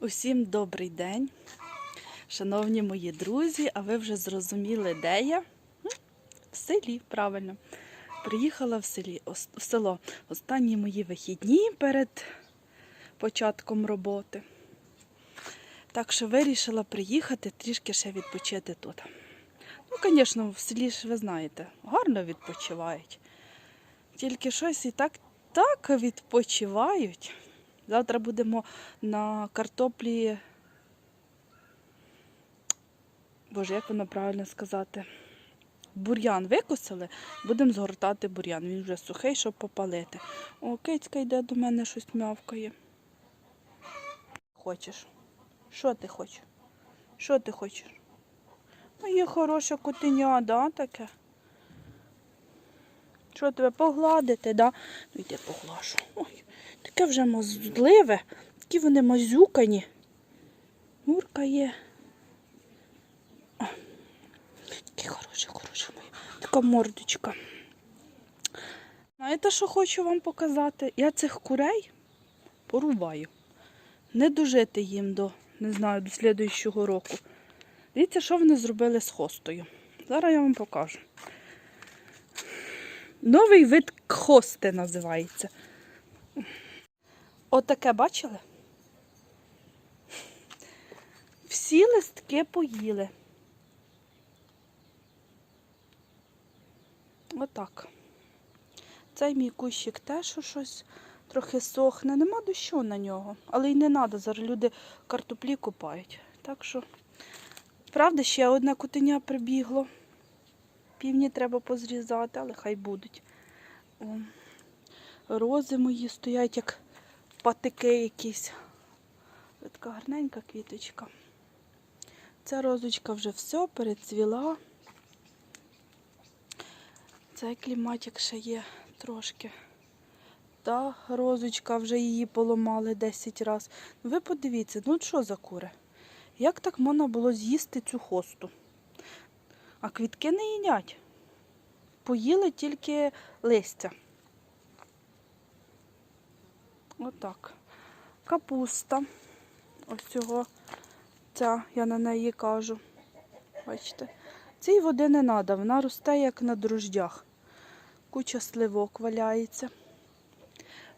Усім добрий день, шановні мої друзі. А ви вже зрозуміли, де я? В селі, правильно. Приїхала в, селі, в село. Останні мої вихідні перед початком роботи. Так що вирішила приїхати трішки ще відпочити тут. Ну, звісно, в селі ж ви знаєте, гарно відпочивають. Тільки щось і так, так відпочивають. Завтра будемо на картоплі. Боже, як воно правильно сказати? Бур'ян викосили, будемо згортати бур'ян. Він вже сухий, щоб попалити. О, кицька йде до мене щось м'явкає. Хочеш? Що ти хочеш? Що ти хочеш? Ну, є хороше котеня, да, таке? Що тебе погладити, да? Ну йди поглажу. Ой, таке вже мозливе, такі вони мазюкані. Мурка є. О, Такі хороші, хороші мої. Така мордочка. Знаєте, що хочу вам показати? Я цих курей порубаю. Не дожити їм до, не знаю, до слідуючого року. Дивіться, що вони зробили з хостою. Зараз я вам покажу. Новий вид хости називається. Отаке бачили? Всі листки поїли. Отак. Цей мій кущик теж щось трохи сохне. Нема дощу на нього. Але й не треба, зараз люди картоплі купають. Так що, правда, ще одне котеня прибігло. Півні треба позрізати, але хай будуть. О, рози мої стоять як патики якісь. Така гарненька квіточка. Ця розочка вже все перецвіла. Цей кліматик ще є трошки. Та розочка вже її поламали 10 разів. Ви подивіться, ну що за кури? Як так можна було з'їсти цю хосту? А квітки не їдять. Поїли тільки листя. Отак. Капуста. Ось цього. Ця, я на неї кажу. Бачите? Цій води не треба, вона росте як на дрождях. Куча сливок валяється.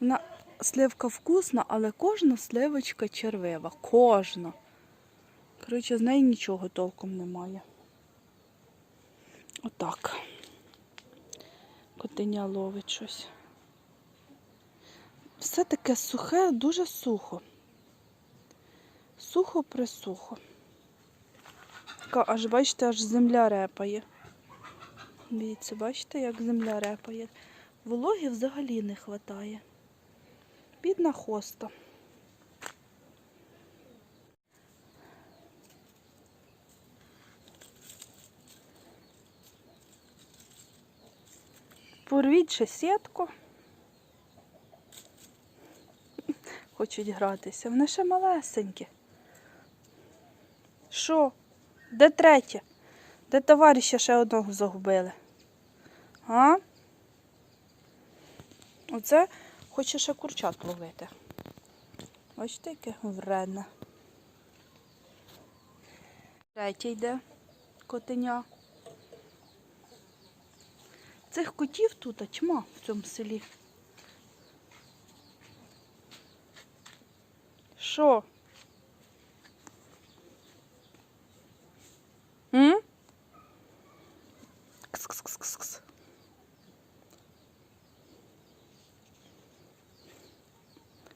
Вона сливка вкусна, але кожна сливочка червива. Кожна. Коротше, з неї нічого толком немає. Отак. Котеня ловить щось. Все таке сухе, дуже сухо. Сухо присухо. Така, аж бачите, аж земля репає. Дивіться, бачите, як земля репає. Вологи взагалі не вистачає. Бідна хоста. Порвіть ще сітку. Хочуть гратися. Вони ще малесенькі. Що? Де третє? Де товариша ще одного загубили? А? Оце хоче ще курчат ловити. Бачите, яке вредне. Третє йде котеня. Цих котів тут тьма в цьому селі. Що? М? Кс-кс-кс-кс.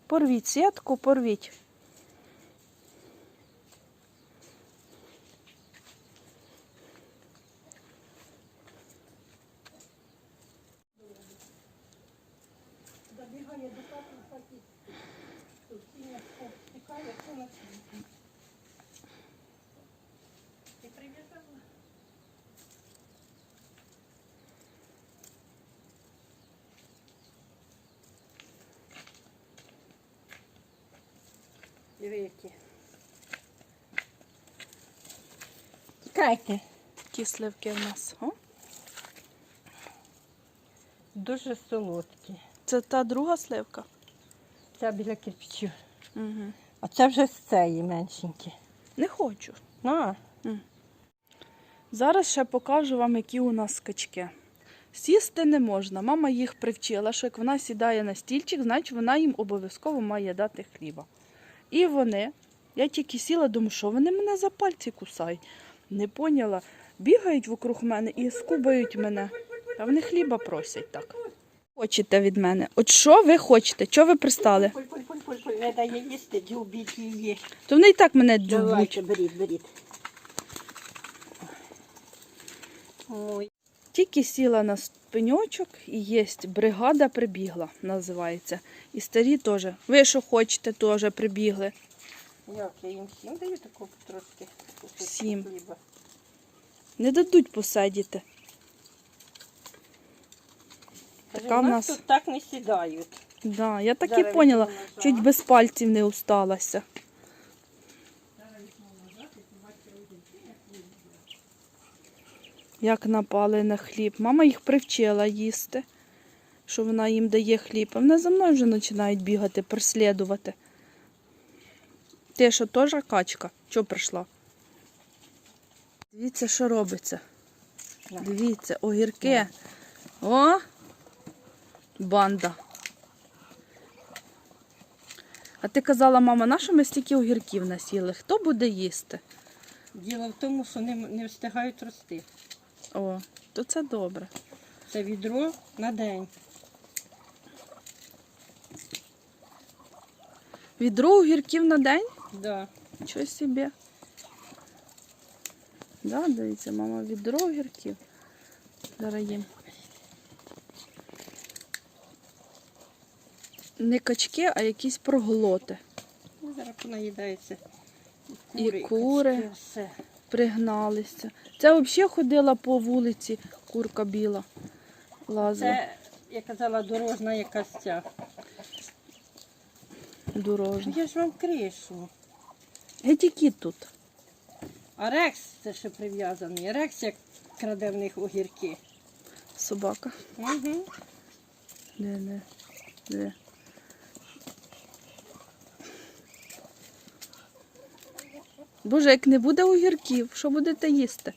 Порвіть сітку, порвіть. Диви які. Тікайте. Ті сливки в нас. О? Дуже солодкі. Це та друга сливка. Ця біля кирпичів. Угу. А це вже з цієї меншенькі. Не хочу. А, Зараз ще покажу вам, які у нас качки. Сісти не можна. Мама їх привчила, що як вона сідає на стільчик, значить вона їм обов'язково має дати хліба. І вони, я тільки сіла, думаю, що вони мене за пальці кусають. Не поняла. Бігають вокруг мене і скубають мене. А вони хліба просять так. Хочете від мене? От що ви хочете? Чого ви пристали? Поль-поль-поль-поль, не дає їсти, дюбіть її. То вони і так мене. Давайте, беріть, беріть. Ой, Тільки сіла на пеньочок і є бригада прибігла, називається. І старі теж. Ви що хочете, теж прибігли. як я їм всім даю таку трошки кусочку Всім. хліба. Не дадуть посидіти. Така у в нас тут так не сідають. Да, я так і поняла. Чуть без пальців не усталася. Як напали на хліб. Мама їх привчила їсти, що вона їм дає хліб. А вони за мною вже починають бігати, переслідувати. Ти що, теж качка? Чого прийшла? Дивіться, що робиться. Дивіться, огірки. О! Банда. А ти казала, мама, на що ми стільки огірків насіли? Хто буде їсти? Діло в тому, що не, не встигають рости. О, то це добре. Це відро на день. Відро огірків на день? Да. Чого собі? Да, дивіться, мама, відро огірків. Зараз їм. Не качки, а якісь проглоти. Ну, Зараз понаїдається. І кури, кури. качки, все. Пригналися. Це взагалі ходила по вулиці, курка біла. Лазила Це, я казала, дорожна якась ця. дорожня. Я ж вам кришу. Геть які тут. А Рекс це ще прив'язаний. Рекс як краде в них огірки. Собака. Угу. Де, де, де. Боже, як не буде огірків, що будете їсти?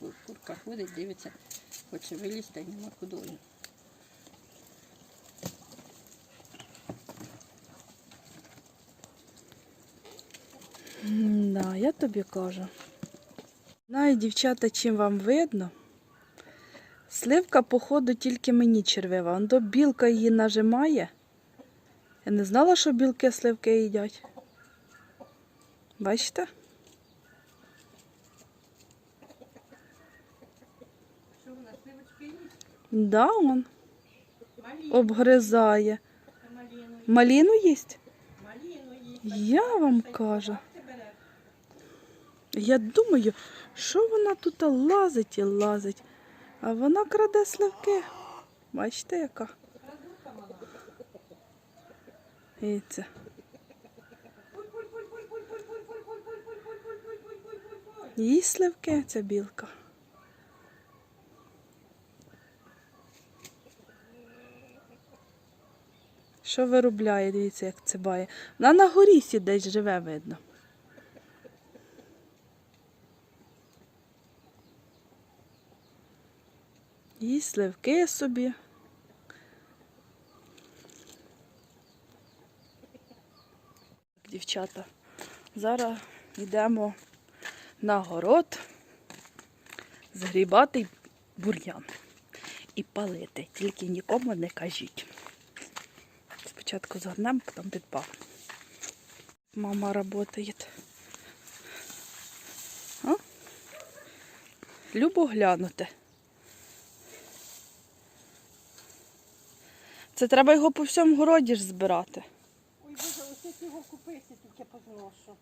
Кур- курка ходить, дивиться, хоче вилізти, і нема куди. М, Да, я тобі кажу. Знаю, дівчата, чим вам видно. Сливка, походу, тільки мені червива. Он до білка її нажимає. Я не знала, що білки сливки їдять. Бачите? Що вона, сливочки їсть? Да, он Маліну, обгризає. Маліну їсть? маліну їсть. Я вам кажу. Я думаю, що вона тут лазить і лазить, а вона краде сливки. Бачите, яка? Дивіться. Їй сливки ця білка. Що виробляє, дивіться, як це бає. Вона на горі сідесь живе, видно. Їсть сливки собі. Дівчата, зараз йдемо на город згрібати бур'ян і палити. Тільки нікому не кажіть. Спочатку згорнемо, потім підпав. Мама працює. Любо глянути. Це треба його по всьому городі ж збирати. Ой, Боже, ось його купити, тільки позношу.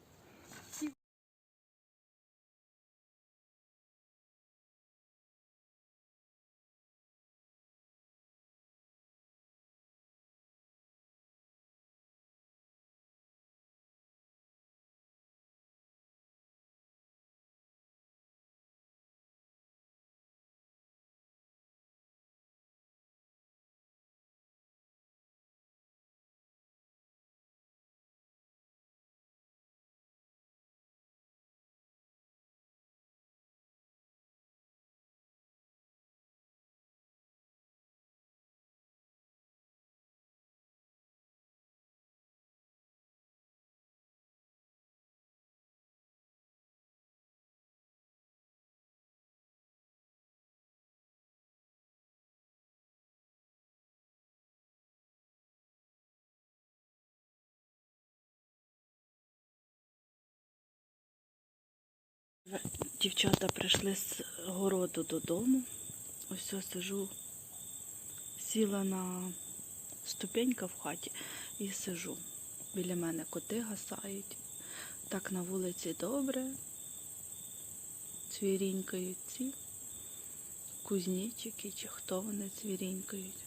Дівчата прийшли з городу додому. Ось я сижу, сіла на ступенька в хаті і сижу. Біля мене коти гасають. Так на вулиці добре. Цвірінькають ці кузнечики, чи хто вони цвірінькають.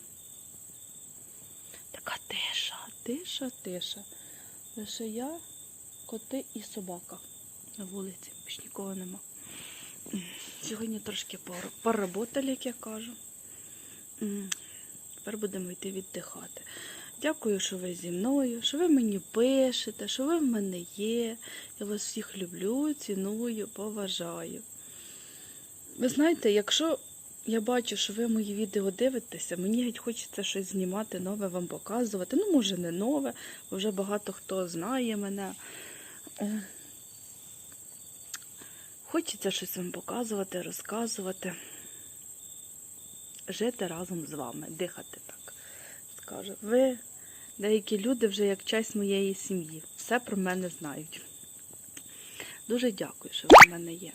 Така тиша, тиша, тиша. Лише я, коти і собака на вулиці, більш нікого нема. Сьогодні трошки пор- поработали, як я кажу. Тепер будемо йти віддихати. Дякую, що ви зі мною, що ви мені пишете, що ви в мене є. Я вас всіх люблю, ціную, поважаю. Ви знаєте, якщо я бачу, що ви мої відео дивитеся, мені геть хочеться щось знімати, нове вам показувати. Ну, може, не нове, бо вже багато хто знає мене. Хочеться щось вам показувати, розказувати, жити разом з вами, дихати так. Скажу. Ви, деякі люди, вже як часть моєї сім'ї, все про мене знають. Дуже дякую, що ви в мене є.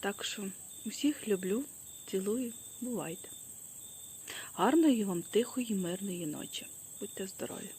Так що усіх люблю, цілую, бувайте. Гарної вам тихої, мирної ночі. Будьте здорові!